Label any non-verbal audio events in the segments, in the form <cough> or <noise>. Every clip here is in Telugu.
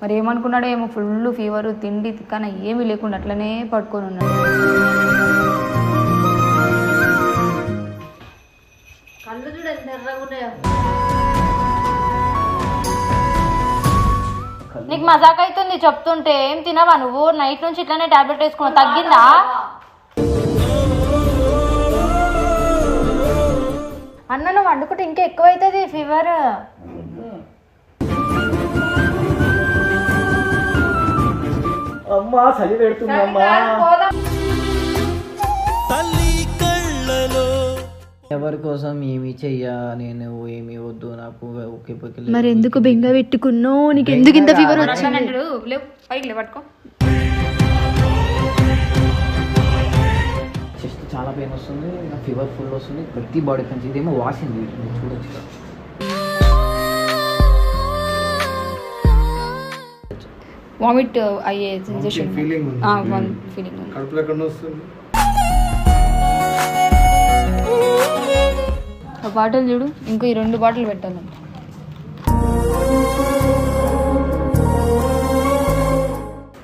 మరి ఏమనుకున్నాడో ఏమో ఫుల్ ఫీవర్ తిండి తిక్కన ఏమీ లేకుండా అట్లనే పడుకొని ఉన్నాడు. కళ్ళు నీకు మజాక్ అవుతుంది చెప్తుంటే ఏం తినవా నువ్వు? నైట్ నుంచి ఇట్లానే టాబ్లెట్ వేసుకున్నావు. తగ్గిందా? అన్న నువ్వు వండుకుంటే ఇంకా ఎక్కువ అవుతుంది ఫీవర్ అమ్మా చలి పెడుతుందమ్మా ఎవరి కోసం ఏమి చెయ్య నేను ఏమి వద్దు నాకు పక్కలే మరి ఎందుకు బెంగ పెట్టుకున్నావు? నీకు ఎందుకు ఇంత ఫీవర్ వచ్చింది? చెస్ట్ చాలా పెయిన్ వస్తుంది ఫీవర్ ఫుల్ వస్తుంది ప్రతి బాడీ పెయిన్స్ ఇదేమో వాసింది. చూడొచ్చు. వామిట్ అయ్యే సెన్సేషన్ ఫీలింగ్ ఫీలింగ్ ఉంది. కడుపులో ఎక్కడ వస్తుంది ఆ బాటిల్ చూడు ఇంకో ఈ రెండు బాటిల్ పెట్టాలంట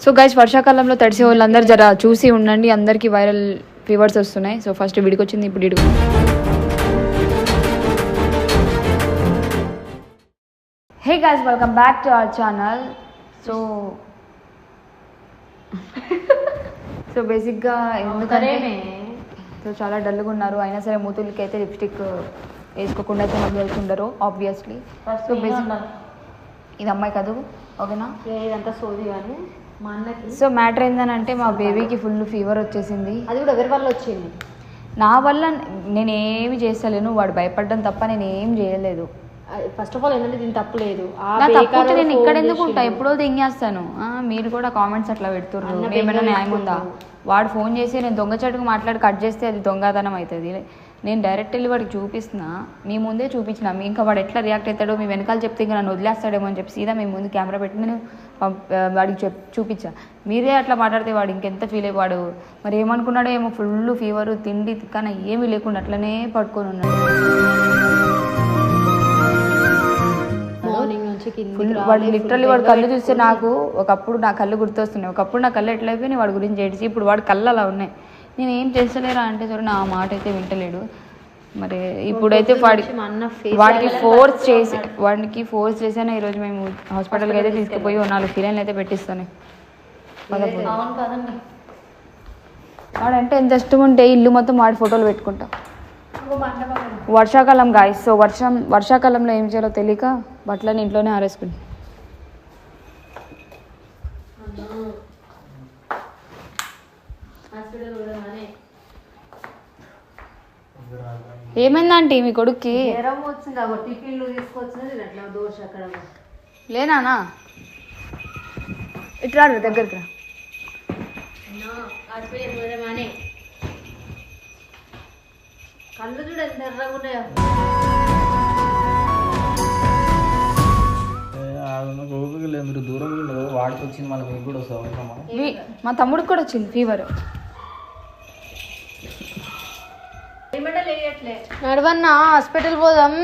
సో గైస్ వర్షాకాలంలో తడిసే వాళ్ళందరూ జర చూసి ఉండండి. అందరికీ వైరల్ ఫీవర్స్ వస్తున్నాయి. సో ఫస్ట్ వీడికి వచ్చింది ఇప్పుడు ఇడుగు hey guys welcome back to our channel so <laughs> so బేసిక్గా ఎందుకంటే సో చాలా డల్గా ఉన్నారు. అయినా సరే మూతులకి అయితే లిప్స్టిక్ వేసుకోకుండా అయితే నాకు వెళ్తుండరు ఆబ్వియస్లీ సో బేసిక్ ఇది అమ్మాయి కాదు ఓకేనా? ఇదంతా సోది కానీ మా అన్నకి. సో మ్యాటర్ ఏంటంటే మా బేబీకి ఫుల్ ఫీవర్ వచ్చేసింది. అది కూడా ఎవరి వల్ల వచ్చింది? నా వల్ల నేను ఏమి చేస్తలేను వాడు భయపడడం తప్ప నేను చేయలేదు. ఫస్ట్ ఆఫ్ ఆల్ ఏంటంటే దీని తప్పు లేదు. నేను ఇక్కడ ఎందుకు ఉంటా. ఎప్పుడో దింగేస్తాను. మీరు కూడా కామెంట్స్ అట్లా పెడుతుర్రు. అన్న ఏమైనా న్యాయం ఉందా? వాడు ఫోన్ చేసి నేను దొంగ చెట్టుకు మాట్లాడి కట్ చేస్తే అది దొంగతనం అవుతుంది. నేను డైరెక్ట్ వెళ్ళి వాడికి చూపిస్తున్నా. మీ ముందే చూపించిన. మీ ఇంకా వాడు ఎట్లా రియాక్ట్ అవుతాడో మీ వెనకాల చెప్తే ఇంకా నన్ను వదిలేస్తాడేమో అని చెప్పి సీదా మీ ముందు కెమెరా పెట్టి నేను వాడికి చెప్ చూపించా. మీరే అట్లా మాట్లాడితే వాడు ఇంకెంత ఫీల్ అయ్యి వాడు? మరి ఏమనుకున్నాడో ఏమో ఫుల్ ఫీవర్ తిండి తిక్కన ఏమీ లేకుండా అట్లనే పడుకొని ఉన్నాడు. వాడు లిటరల్లీ వాడు కళ్ళు చూస్తే నాకు ఒకప్పుడు నా కళ్ళు గుర్తొస్తున్నాయి. ఒకప్పుడు నా కళ్ళు ఎట్లయిపోయినాయి వాడి గురించి ఏడిచి ఇప్పుడు వాడి కళ్ళు అలా ఉన్నాయి. నేను ఏం చేస్తలేరా అంటే చూడు నా మాట అయితే వింటలేడు. మరి ఇప్పుడైతే వాడి వాడికి ఫోర్స్ చేసి వాడికి ఫోర్స్ చేసాను ఈరోజు మేము హాస్పిటల్కి అయితే తీసుకుపోయి నాలుగు ఫిలైన్లు అయితే పెట్టిస్తాను. వాడంటే ఎంత ఇష్టం ఉంటే ఇల్లు మొత్తం వాడి ఫోటోలు పెట్టుకుంటా. వర్షాకాలం గాయస్ సో వర్షం వర్షాకాలంలో ఏం చేయాలో తెలియక బట్టలని ఇంట్లోనే ఆరేసుకుని. ఏమైందంటే మీ కొడుక్కి? లేనానా ఇట్లా దగ్గరికి రా. కళ్ళు చూడు ఎంత ఎర్రగా ఉన్నాయో. ఓపిక లేదు మీరు దూరం ఉండదు వాడికి వచ్చింది మళ్ళీ మీకు కూడా వీ- మా తమ్ముడికి కూడా వచ్చింది ఫీవర్ నడవన్నా హాస్పిటల్ పోదాం.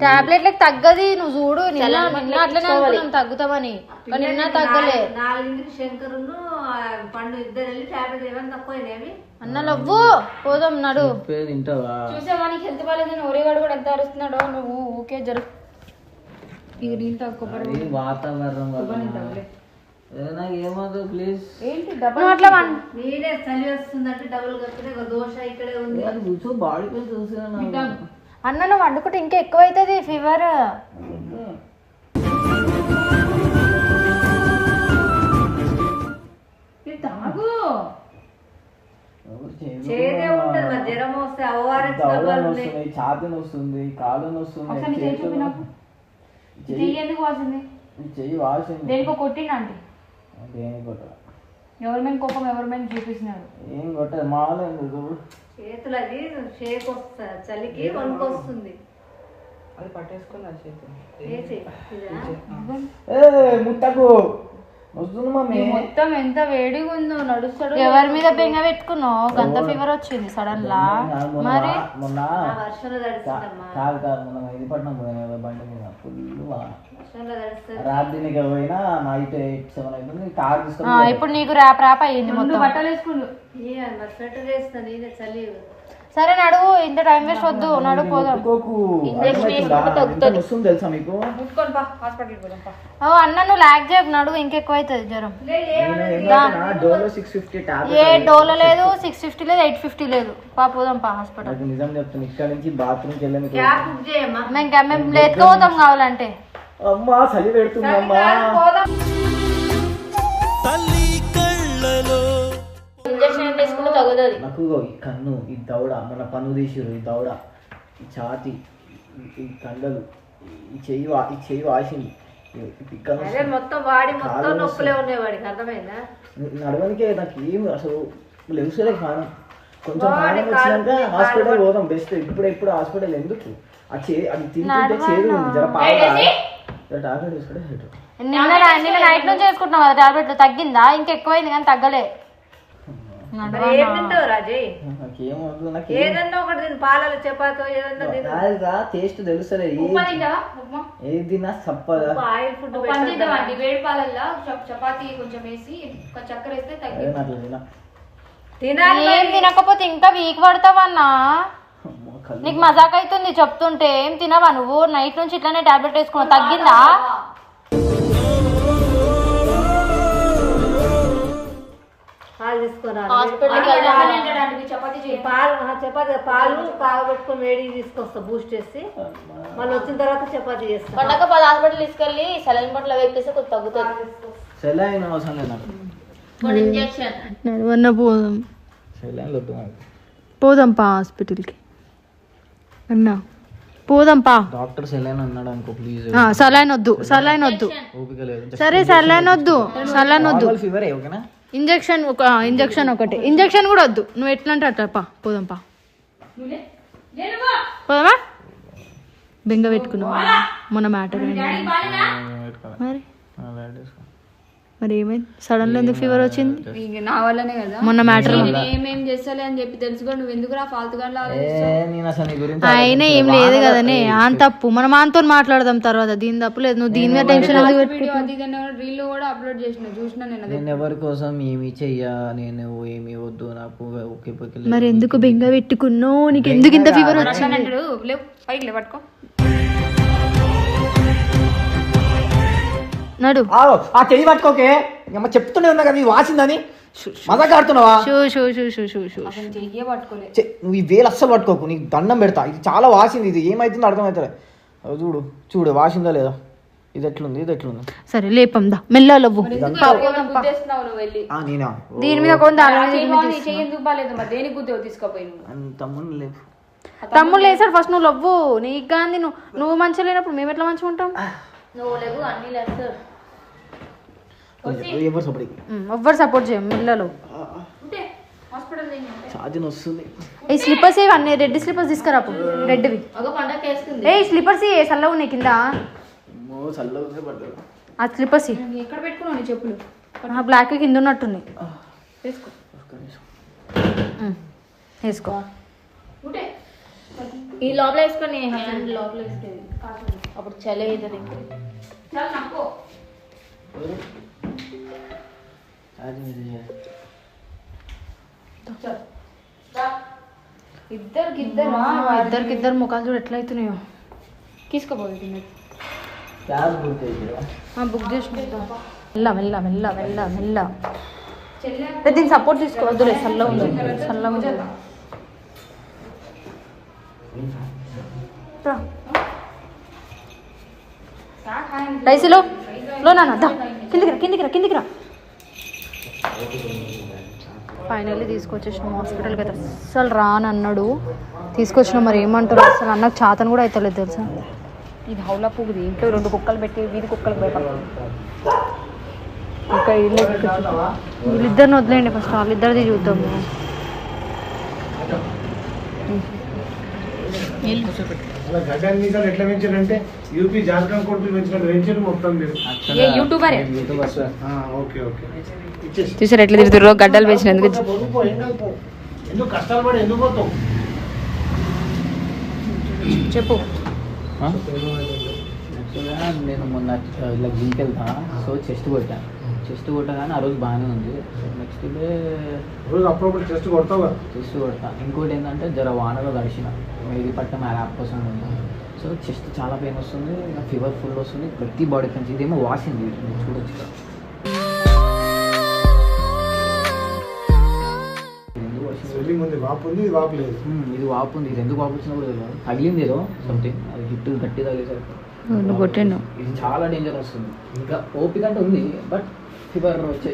టాబ్లెట్లకు తగ్గది నువ్వు చూడు నిన్న నిన్న అట్లనే అనుకున్నాం తగ్గుతామని. కానీ నిన్న తగ్గలే. నాలుగింటికి శంకరును ఆ పండు ఇద్దరు వెళ్ళి టాబ్లెట్ ఏమైనా తక్కువైనవి అన్న లవ్వు పోదాం నడు. చెప్పేది వింటావా? చూసావా నీకు హెల్త్ బాగాలేదని ఒరేవాడు కూడా ఎంత అరుస్తున్నాడో? నువ్వు ఊకే జరు. ఇక నీళ్ళు వాతావరణం ప్లీజ్ ఏంటి నువ్వు అట్లా వన్- నేనే చలి వస్తుందంటే డబుల్ కప్పితే ఒక దోశ ఇక్కడే ఉంది. బాడీ చూసాను అన్న నువ్వు వండుకుంటే ఇంకా ఎక్కువ అవుతుంది ఫీవర్ తాగు. చేదే ఉంటుంది మరి జ్వరం వస్తే ఓఆర్ఎస్ వస్తుంది ఛాతీ వస్తుంది కాలు వస్తుంది చెయ్యి ఎందుకు వాసింది? చెయ్యి వాసింది. దేనికో కొట్టిండు కొట్టదు ఎవరి మీద కోపం ఎవరి మీద చూపిస్తున్నాడు ఏం కొట్టదు మామూలు ఎందుకు చేతులు అది షేక్ వస్తుంది చలికి అది పట్టేసుకున్నా చెయ్యి ఇదా? ఏ ముట్టకు వస్తుంది మమ్మీ. మొత్తం ఎంత వేడిగా ఉందో నడుస్తాడు ఎవరి మీద బెంగ పెట్టుకున్నావు? గంత ఫీవర్ వచ్చింది సడన్ లా. మరి? మొన్న ఆ వర్షంలో తడిసిందమ్మా. కాదు కాదు మొన్న ఇది బండి మీద. ఫుల్ రాత్రికి పోయినా నైట్ ఎయిట్ సెవెన్ అవుతుంది కార్ తీసుకొని ఇప్పుడు నీకు ర్యాప్ ర్యాప్ అయ్యింది మొత్తం. బట్టలు వేసుకుండు. ఏ మరి స్వెటర్ వేస్తాను ఇదే చలి సరే నడువు ఇంత టైం వేస్ట్ వద్దు. నడువు పోదాం. తెలుసా మీకు? ఓ అన్న నువ్వు లాగ్ చేయకు నడువు ఇంకెక్కువ అవుతుంది జ్వరం? ఏ డోలో లేదు సిక్స్ ఫిఫ్టీ లేదు ఎయిట్ ఫిఫ్టీ లేదు. పా పోదాం పా హాస్పిటల్ నాకు నిజం చెప్తాను ఇక్కడ నుంచి బాత్రూమ్కి వెళ్ళాను మేము లేకపోతాం కావాలంటే. అమ్మా చలి పెడుతుందమ్మా. నాకు ఈ కన్ను ఈ దవడ మన పన్ను తీసిరు ఈ దవడ ఈ ఛాతి ఈ- కండలు ఈ చెయ్యి ఈ చెయ్యి వాసింది. నడవనికే నాకు ఏం అసలు లెవసలే కాను కొంచెం ప్రాణం వచ్చినాక హాస్పిటల్. పోదాం బెస్ట్. ఇప్పుడు ఇప్పుడు హాస్పిటల్ ఎందుకు? ఆ చే అది తింటుంటే చేదు ఉంది జర పాలు టాబ్లెట్ వేసుకుంటే సెట్ నిన్న నిన్న నైట్ నుంచి వేసుకుంటున్నాం కదా టాబ్లెట్లు. తగ్గిందా? ఇంకెక్కువైంది కానీ తగ్గలే. రాజయ్ నాకు ఏదన్నా ఒకటి పాలలో చపాతో ఏదన్నా తిను. టేస్ట్ తెలుసలే ఉప్మా తింటావా? ఉప్మా? ఏది తిన్నా సప్పగా ఆయిల్ ఫుడ్ వేడి పాలల్లో చపాతీ కొంచెం వేసి ఒక చక్కెర వేస్తే తినాలి తినకపోతే ఇంకా వీక్ పడతావన్నా? నీకు మజాక్ అవుతుంది చెప్తుంటే ఏం తినవా నువ్వు? నైట్ నుంచి ఇట్లానే టాబ్లెట్ వేసుకున్నావు. తగ్గిందా? పాలు తీసుకురా హాస్పిటల్కి తింటాడండి, చపాతీ చేయి. పాలు ఆ, చపాతి పాలు కాగబెట్టుకొని వేడి తీసుకొస్తా బూస్ట్ చేసి. మళ్ళీ వచ్చిన తర్వాత చపాతీ చేస్తా. పండగ పది హాస్పిటల్ తీసుకెళ్ళి సెలైన్ బట్టలు వేస్తే కొంచెం తగ్గుతుంది సెలైన్ అవసరం లేదు పోదాం. పా హాస్పిటల్కి. అన్నా. పోదాం పా. డాక్టర్ సెలైన్ అన్నాడు అనుకో ప్లీజ్ సలైన్ వద్దు సలైన్ వద్దు. సరే సలైన్ వద్దు సలైన్ వద్దు. ఫీవర్ ఓకేనా? ఇంజక్షన్ ఒక ఇంజక్షన్ ఒకటి. ఇంజక్షన్ కూడా వద్దు. నువ్వు ఎట్లా అంటే అట్లా పా. పోదాం పా. పోదామా? బెంగ పెట్టుకున్నావా? మన మ్యాటర్ మరి? మరి ఏమైంది సడన్గా ఎందుకు ఫీవర్ వచ్చింది ఇంక నా వల్లనే కదా. మొన్న మ్యాటర్ నేను ఏమేం చేస్తాలే అని చెప్పి తెలుసుకో నువ్వు ఎందుకు రా ఫాల్తు గంటలు ఏ నేను అసలు నీ గురించి అయినా ఏం లేదు కదనే ఆన్ తప్పు. మనం ఆన్తో మాట్లాడదాం తర్వాత దీని తప్పు లేదు. నువ్వు దీని మీద టెన్షన్ రీల్ కూడా అప్లోడ్ చేసిన చూసిన నేను ఎవరి కోసం ఏమి చెయ్యా నేను ఏమి వద్దు నాకు ఓకే మరి ఎందుకు బెంగ పెట్టుకున్నావు? నీకు ఎందుకు ఇంత ఫీవర్ వచ్చింది? పైకి పట్టుకో. నడు. ఆ చెయ్యి పట్టుకోకే. అమ్మ చెప్తూనే ఉన్నా కదా ఇది వాసిందని. మజాక్ ఆడుతున్నావా? షూ షూ షూ షూ షూ షూ. అసలు చెయ్యే పట్టుకోలే. చె- నువ్వు ఈ వేలు అస్సలు పట్టుకోకు నీకు దండం పెడతా. ఇది చాలా వాసింది ఇది. ఏమైతుందో అర్థమవుతుంది చూడు చూడు వాసిందా లేదా. ఇది ఎట్లుంది ఇది ఎట్లుంది? సరే లేపం దా. మెల్ల లవ్వు. గుద్దేస్తున్నావు నువ్వు వెళ్ళి? ఆ నేనా? దీని మీద లేవు తమ్ముళ్ళు వేసాడు ఫస్ట్ నువ్వు? లవ్వు. నీకు కానీ నువ్వు నువ్వు మంచిగా లేనప్పుడు మేము ఎట్లా మంచిగా ఉంటాం? అన్ని ఎవరు ఉమ్, ఎవ్వరు సపోర్ట్ చేయం మిల్లలో హాస్పిటల్ ఛార్జింగ్ వస్తుంది. ఈ స్లిప్పర్స్ ఇవి అన్ని? రెడ్ స్లిప్పర్స్ తీసుకురా రెడ్వి ఏ స్లిప్పర్స్ ఏ చల్లగా ఉన్నాయి కింద? ఆ స్లిప్పర్స్ ఎక్కడ పెట్టుకున్నావు నీ చెప్పులు? బ్లాక్ కింద ఉన్నట్టున్నాయి. వేసుకో. ఒక్క నిమిషం. ఉమ్, వేసుకో. ఉంటే. ఈ లోపల వేసుకొని హ్యాండ్ లోపల వేసుకొని అప్పుడు చలి అవుతుంది. ఇద్దరికి ఇద్దరు ఇద్దరికి ఇద్దరు ముఖాలు చూడు ఎట్లా అవుతున్నాయో. తీసుకోబోతుంది బుక్ చేసిరా బుక్ చేసి మెల్ల మెల్ల మెల్ల మెల్ల మెల్ల. చెల్లె రే, దీన్ని సపోర్ట్ తీసుకోవద్దులే చల్లగా ఉంది చల్లగా ఉంది రా. రైసులో లో నాన్న దా కిందికి రా కిందికి రా కిందికి రా ఫైనల్లీ తీసుకొచ్చేసినాం హాస్పిటల్కి అయితే అస్సలు రానన్నాడు. తీసుకొచ్చినాం మరి ఏమంటారు అసలు అన్నకు చాతను కూడా అవుతలేదు తెలుసా? ఇది హౌలా పువ్వుది. ఇంట్లో రెండు కుక్కలు పెట్టి వీధి కుక్కలకు భయపడుతుంది ఇంకా వీళ్ళే వీళ్ళిద్దరిని వదిలేయండి ఫస్ట్. వాళ్ళిద్దరిది చూద్దాము ఎట్లా పెంచారంటే యూపీ జార్ఖండ్ కొడుకులు పెంచినట్టు పెంచారు మొత్తం మీరు. ఏ యూట్యూబరే? యూట్యూబర్స్. ఆ, ఓకే ఓకే. ఇచ్చేసి. చూసారు ఎట్లా తిరుగుతారో గడ్డలు పెంచినందుకు. ఎందుకు కష్టాలు పడి ఎందుకు పోతావు? చెప్పు. నేను మొన్న ఇలా జిమ్కి వెళ్తా. సో చెస్ట్ కొట్టాను చెస్ట్ కొట్టగానే ఆ రోజు బాగానే ఉంది. నెక్స్ట్ డే రోజు అప్పుడప్పుడు టెస్ట్ కొడతావు కదా? చెస్ట్ కొడతా. ఇంకోటి ఏంటంటే జర వానలో తడిసిన ఇది పట్టం ఆ యాప్ కోసం ఉంది. సో చెస్ట్ చాలా పెయిన్ వస్తుంది. ఫీవర్ ఫుల్ వస్తుంది. ప్రతి బాడీ పెయిన్స్ ఇదేమో వాసింది. మీరు చూడొచ్చు? స్వెల్లింగ్ ఉంది. వాపు ఉంది ఇది వాపు లేదు. ఉమ్, ఇది వాపు ఉంది. ఇది ఎందుకు వాపు వచ్చినా కూడా తెలియదు. తగిలింది ఏదో సంథింగ్ అది హిట్ గట్టి తగిలేసరికి. ఇది చాలా డేంజర్ వస్తుంది. ఇంకా ఓపిక అంటే ఉంది బట్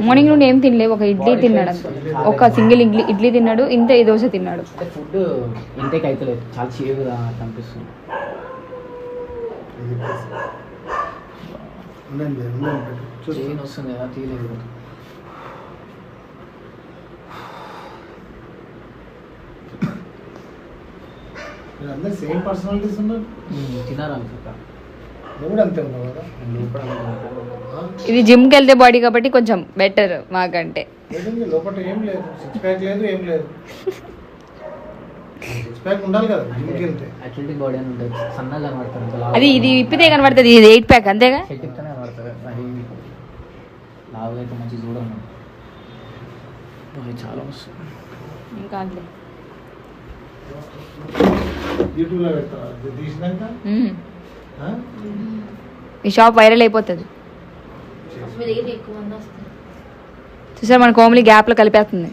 మార్నింగ్ నుండి ఏం తినలేవు ఒక ఇడ్లీ తిన్నాడు. అంతే ఒక సింగిల్ ఇడ్లీ ఇడ్లీ తిన్నాడు ఇంత ఈ దోశ తిన్నాడు. ఫుడ్ అవుతలేదు చాలా చీవుగా వస్తుంది కదా తీయలేదు అందరు సేమ్ పర్సనాలిటీస్ ఉన్నారు? తినాలనుకుంటా నువ్వు అంతే ఉన్నావు కదా? ఇది జిమ్కి వెళ్తే బాడీ కాబట్టి కొంచెం బెటర్ మాకంటే. లోపల ఏం లేదు. సిక్స్ ప్యాక్ లేదు ఏం లేదు. అది ఇది ఇప్పితే కనబడుతుంది ఇది ఎయిట్ ప్యాక్ అంతేగా? ఇంకా యూట్యూబ్లో తీసినాక? ఈ షాప్ వైరల్ అయిపోతుంది. మీ దగ్గర ఎక్కువ మంది వస్తారు. చూసారు మన కోమలి గ్యాప్లో కలిపేస్తుంది.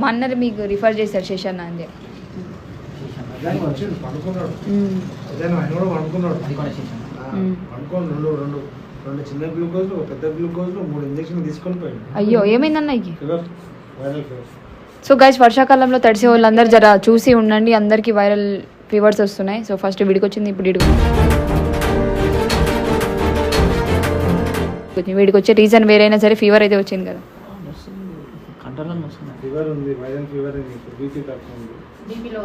మా అన్నది మీకు రిఫర్ చేశారు శేషన్న అని చెప్పి. రెండు చిన్న ఒక పెద్ద మూడు ఇంజక్షన్ తీసుకొని అయ్యో ఏమైందన్న సో గైస్ వర్షాకాలంలో తడిసే వాళ్ళందరూ జర చూసి ఉండండి అందరికీ వైరల్ ఫీవర్స్ వస్తున్నాయి. సో ఫస్ట్ వీడికి వచ్చింది ఇప్పుడు వీడికి వీడికి వచ్చే రీజన్ వేరైనా సరే ఫీవర్ అయితే వచ్చింది కదా. ఫీవర్ ఉంది వైరల్ ఫీవర్ బీపీ తక్కువ ఉంది. బీపీలో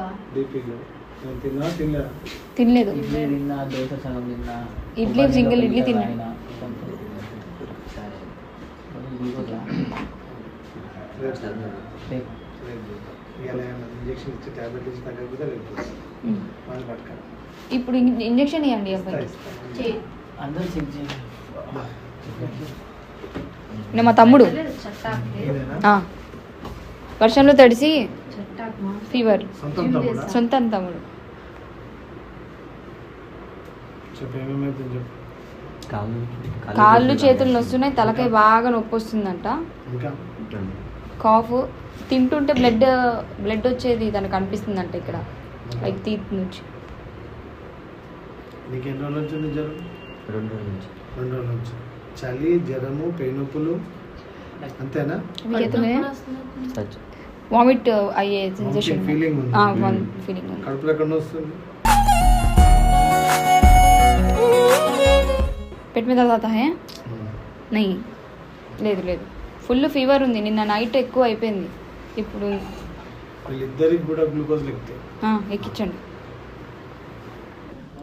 తినలేదు. ఇడ్లీ తిన్నా దోశ సగం తిన్నా ఇడ్లీ కొబ్బరి single నీళ్ళు ఇడ్లీ ఒక తిన్నా. లీటర్ తాగినా. సరే. కొంచెం glucose రా. రేపు. ఇవాళ ఇంజక్షన్ ఇచ్చి టాబ్లెట్ ఇచ్చి తగ్గకపోతే ఇప్పుడు ఇంజెక్షన్ ఇవ్వండి అబ్బాయి. నేను మా తమ్ముడు. వర్షంలో తడిసి ఫీవర్. సొంతం తమ్ముడా? కాళ్ళు చేతులు నొస్తున్నాయి తలకాయ బాగా నొప్పి వస్తుందంట. కాఫ్. తింటుంటే బ్లడ్ బ్లడ్ వచ్చేది తనకు అనిపిస్తుందంట ఇక్కడ. లైక్ తీత్ నుంచి. నీకు ఎన్ని రోజుల నుంచి ఉంది జ్వరం? రెండు రోజుల నుంచి. రెండు రోజుల నుంచి. చలి జ్వరము పెయి నొప్పులు అంతేనా వామిట్ అయ్యే సెన్సేషన్ feeling ఉంది. ఫీలింగ్ ఉంది. కడుపులో ఎక్కడ వస్తుంది పెట్ మీద తాత హే నెయ్యి. లేదు లేదు. ఫుల్ ఫీవర్ ఉంది. నిన్న నైట్ ఎక్కువ అయిపోయింది. ఇప్పుడు వీళ్ళిద్దరికి కూడా గ్లూకోజ్ ఎక్కించండి.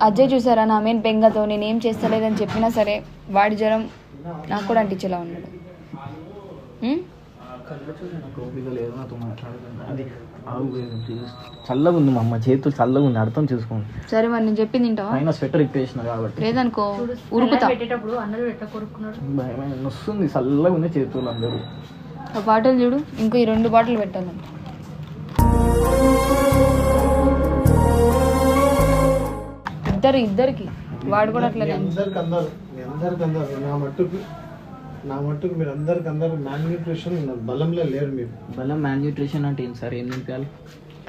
అజయ్ చూసారా నా మెయిన్ బెంగతో నేనేం చేస్తలేదని చెప్పినా సరే వాడి జ్వరం నాకు కూడా అంటించేలా ఉన్నాడు. చల్లగా ఉంది మా అమ్మ చేతులు చల్లగా ఉంది అర్థం చేసుకోండి. సరే మరి నేను చెప్పింది తింటావా పైన స్వెటర్ ఇప్పేసిన కాబట్టి. లేదనుకో ఉరుకుతా. పెట్టేటప్పుడు అన్నలు పెట్ట కొరుకున్నాడు భయమైన వస్తుంది చల్లగా ఉంది చేతులు అందరూ బాటిల్ చూడు ఇంకో ఈ రెండు బాటిల్ పెట్టాలంట. ఇద్దరు ఇద్దరికి. వాడు కూడా మీ అట్లనే అందరికి అందరు మీ అందరికి అందరు నా మట్టుకు నా మట్టుకు మీరు అందరికి అందరు న్యూట్రిషన్ బలంలో లేరు మీరు. బలం మ్యాన్ న్యూట్రిషన్ అంటే ఏంటి సార్? ఏం నింపాలి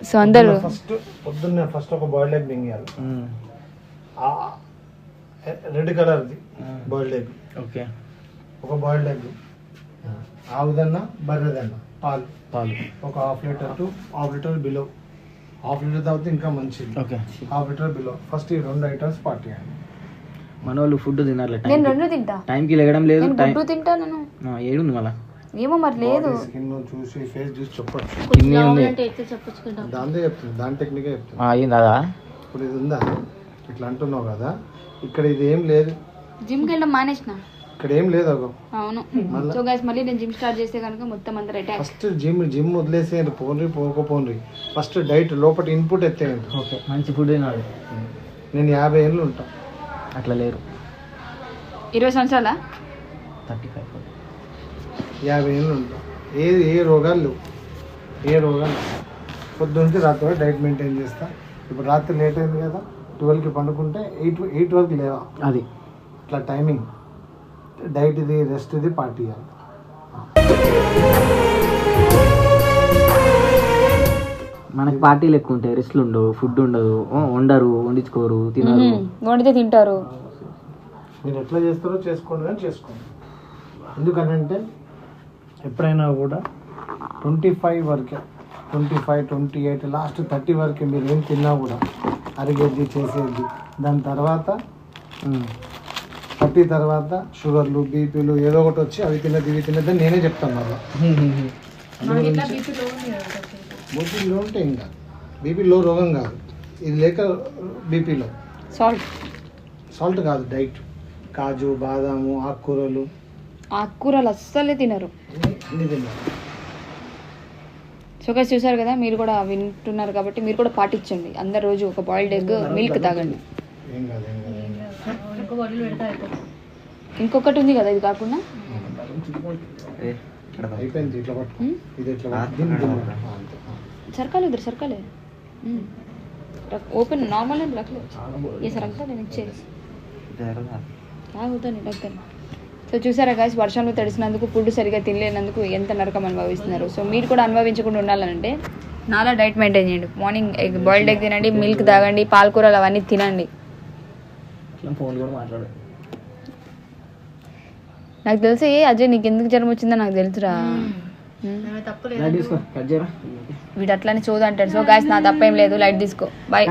సో అందరూ ఫస్ట్ పొద్దున్నే ఫస్ట్ ఒక బాయిల్డ్ ఎగ్ మింగేయాలి. రెడ్ కలర్ది బాయిల్డ్ ఎగ్ ఓకే. ఒక బాయిల్డ్ ఎగ్ ఆవుదన్న బర్రెదన్న పాలు. పాలు. ఒక half litre to half litre below half litre తాగితే ఇంకా మంచిది. Okay. Half litre below. First ఈ రెండు ఐటమ్స్ పార్టీ మన వాళ్ళు ఫుడ్ తినాలి నేను టైం రెండు తింటా. టైంకి లేగడం లేదు నేను గుడ్డు తింటా నేను. ఏడుంది మళ్ళా? ఏమో మరి లేదు. స్కిన్ చూసి ఫేస్ చూసి చెప్పచ్చు. కింది ఉంది. దాందే చెప్తుంది. దాని టెక్నికే చెప్తుంది. ఆ, అయింది అదా? ఇప్పుడు ఇది ఉందా? ఇట్లా అంటున్నావు కదా. ఇక్కడ ఇది ఏం లేదు. జిమ్కి వెళ్ళడం మానేసిన? ఇక్కడ ఏం లేదు అగో. అవును. సో గైస్ మళ్ళీ నేను జిమ్ స్టార్ట్ చేస్తే కనుక మొత్తం అందరు అటాక్ ఫస్ట్ జిమ్ జిమ్ వదిలేసేయండి పోన్రి పోకపోన్రి ఫస్ట్ డైట్ లోపల ఇన్పుట్ ఎత్తేయండి. ఓకే మంచి ఫుడ్ తినాలి నేను యాభై ఏళ్ళు ఉంటా. అట్లా లేరు. ఇరవై సంవత్సరాల? థర్టీ ఫైవ్ యాభై ఏళ్ళు ఉంటాం. ఏది ఏ రోగాలు లేవు. ఏ రోగాలు లేవు. పొద్దున్నే రాత్రి డైట్ మెయింటైన్ చేస్తా. ఇప్పుడు రాత్రి లేట్ అయింది కదా ట్వెల్వ్కి పండుకుంటే ఎయిట్ ఎయిట్ వరకు లేవా? అది. ఇట్లా టైమింగ్ డైట్ ఇది రెస్ట్ ఇది పార్టీ ఇవ్వాలి మనకి పార్టీలు ఎక్కువ ఉంటాయి రెస్ట్లు ఉండవు ఫుడ్ ఉండదు ఓ, వండరు వండించుకోరు తినరు. వండితే తింటారు. మీరు ఎట్లా చేస్తారో చేసుకోండి కానీ చేసుకోండి. ఎందుకంటే ఎప్పుడైనా కూడా ట్వంటీ ఫైవ్ వరకే twenty five twenty eight last thirty వరకే మీరు ఏం తిన్నా కూడా అరిగేది చేసేది దాని తర్వాత థర్టీ తర్వాత షుగర్లు బీపీలు ఏదో ఒకటి వచ్చి అవి తిన్నది ఇవి తిన్నది అని నేనే చెప్తాను మళ్ళీ బీపీలో ఉంటే ఇంకా బీపీలో రోగం కాదు. ఇది లేక బీపీలో. సాల్ట్. సాల్ట్ కాదు డైట్. కాజు బాదాము ఆకుకూరలు. ఆకుకూరలు అస్సలే తినరు. అన్ని- సో guys చూసారు కదా మీరు కూడా వింటున్నారు కాబట్టి మీరు కూడా పాటించండి. అందరు రోజు ఒక బాయిల్డ్ ఎగ్ మిల్క్ తాగండి. ఏం కాదు. ఇంకొకటి ఉంది కదా ఇది కాకుండా? సర్కాలు ఇద్దరు సర్కాలే ఓపెన్ నార్మల్ అండ్ లక్లో ఏ సరంతా నేను ఇచ్చేసి లక్కని సో చూసారా గాయస్ వర్షంలో తడిసినందుకు ఫుడ్ సరిగా తినలేనందుకు ఎంత నరకం అనుభవిస్తున్నారు. సో మీరు కూడా అనుభవించకుండా ఉండాలంటే నాలా డైట్ మెయింటైన్ చేయండి. మార్నింగ్ ఎగ్ బాయిల్డ్ ఎగ్ తినండి మిల్క్ తాగండి పాలకూరలు అవన్నీ తినండి. ఇట్లా ఫోన్ కూడా మాట్లాడు. నాకు తెలిసి అజయ్ నీకు ఎందుకు జ్వరం వచ్చిందో నాకు తెలుసురా. లైట్ తీసుకో కట్ చేయరా? వీడు అట్లానే చూదంటాడు సో గాయస్ నా తప్పేం లేదు. లైట్ తీసుకో. బాయ్